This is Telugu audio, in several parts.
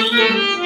Thank you.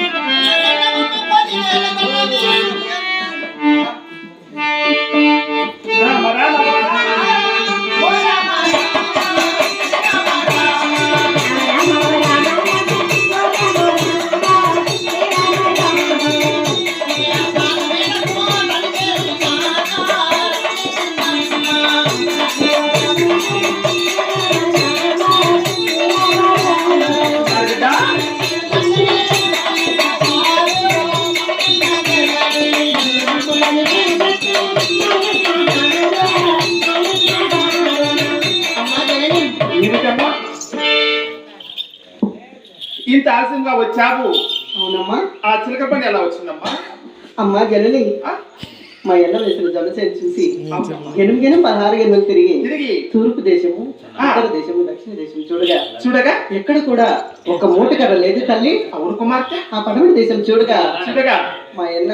ఇంత ఆలస్యంగా వచ్చావు? అవునమ్మా. ఆ చిలక పని ఎలా వచ్చిందమ్మా? అమ్మా జనని ఆ? మా ఎన్న వేసిన జనసేన చూసి గెనుము పదహారు గెనుములు తిరిగి తిరిగి? తూర్పు దేశము. ఉత్తర దేశము దక్షిణ దేశం చూడగా చూడగా? ఎక్కడ కూడా ఒక మూట కర్ర లేదు తల్లి. అవును కుమార్తె. ఆ పడమటి దేశం చూడగా చూడగా? మా అన్న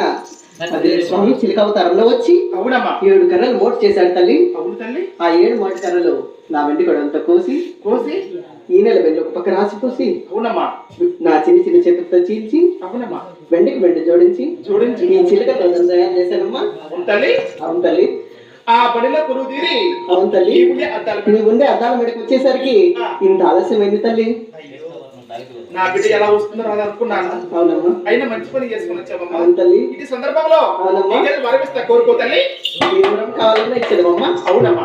అది స్వామి చిలక అవతారంలో వచ్చి అవునమ్మా. ఏడు కర్రలు మోటు చేశాడు తల్లి. అవును తల్లి. ఆ ఏడు మోటు కర్రలు నా వెండి కొడంతా కోసి కోసి ఈ నెల వెండి ఒక పక్క రాసి పోసి అవునమ్మా. నా చిన్న చిన్న చేతులతో చీల్చి అవునమ్మా. వెండికి వెండి జోడించి జోడించి. ఈ చిలక తయారు చేశానమ్మా. అవును తల్లి. అవును తల్లి. ఆ బడిలో కొలువు తీరి. అవును తల్లి. ఈ ఉండే అద్దాల నీ ఉండే అద్దాల మీదకి వచ్చేసరికి ఇంత ఆలస్యమైంది తల్లి. నా బిడ్డ ఎలా వస్తుందో రాదు అనుకున్నాను. అవునమ్మా. అయినా మంచి పని చేసుకుని వచ్చావమ్మా. అవును తల్లి. ఇది సందర్భంలో అవునమ్మా. వరమిస్తా కోరుకో తల్లి? కావాలన్నా ఇచ్చేదమ్మా. అవునమ్మా.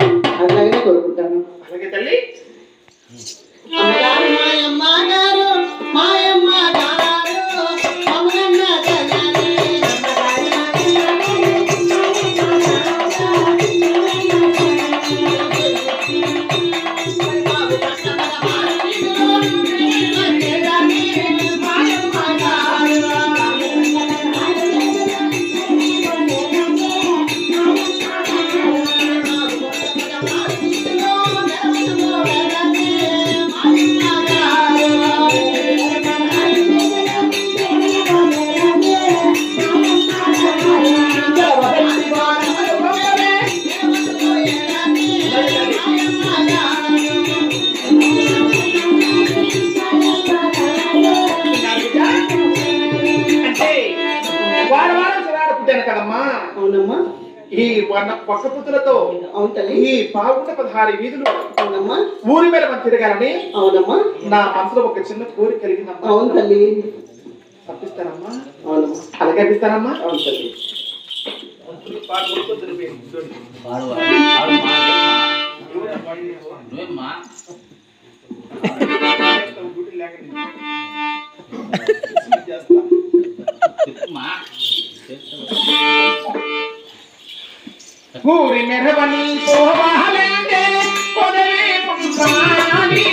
పుట్టాను కదమ్మా. అవునమ్మా. ఈ వన పక్క పుత్తులతో అవును తల్లి. ఈ పావుంట పదహారు వీధులు అవునమ్మా. ఊరి మీద మనం తిరగాలని అవునమ్మా. నా మనసులో ఒక చిన్న కోరిక కలిగిందమ్మా. అవును తల్లి. తప్పిస్తానమ్మా. అవునమ్మా. అలాగే అనిపిస్తానమ్మా అవును తల్లి. నువ్వేమ్మా పూరి మెరవని పోవాలంటే పొదవే పుంసాని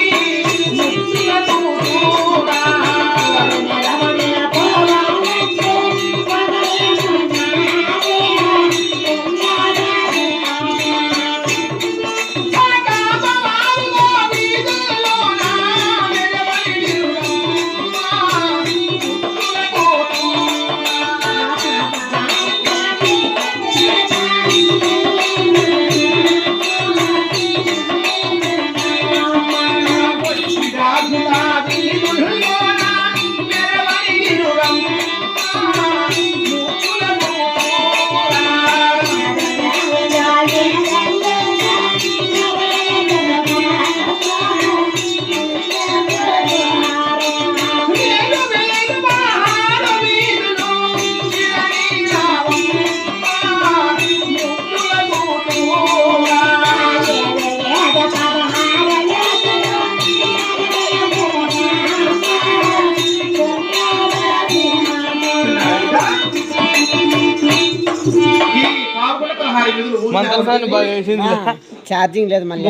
ఛార్జింగ్ లేదు మళ్ళీ.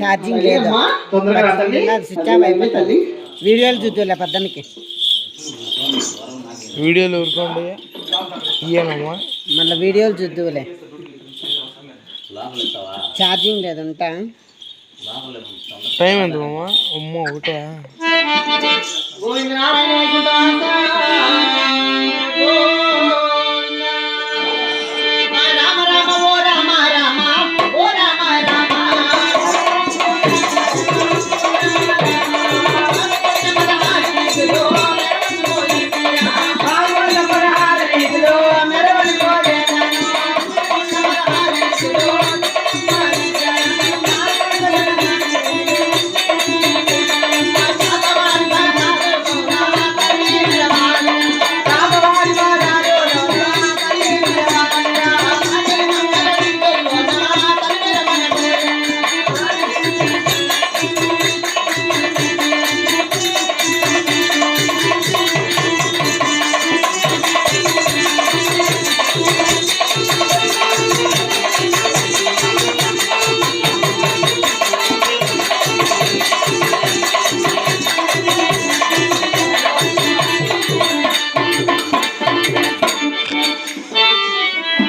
ఛార్జింగ్ లేదు. స్విచ్ ఆఫ్ అయిపోతుంది. వీడియోలు చూద్దాం పద్దనికి వీడియోలు ఊరుకోండి. ఇయ్యనమ్మా. మళ్ళీ వీడియోలు చూద్దులే ఛార్జింగ్ లేదు ఉంటా? టైం ఎంత అమ్మ ఒకటే.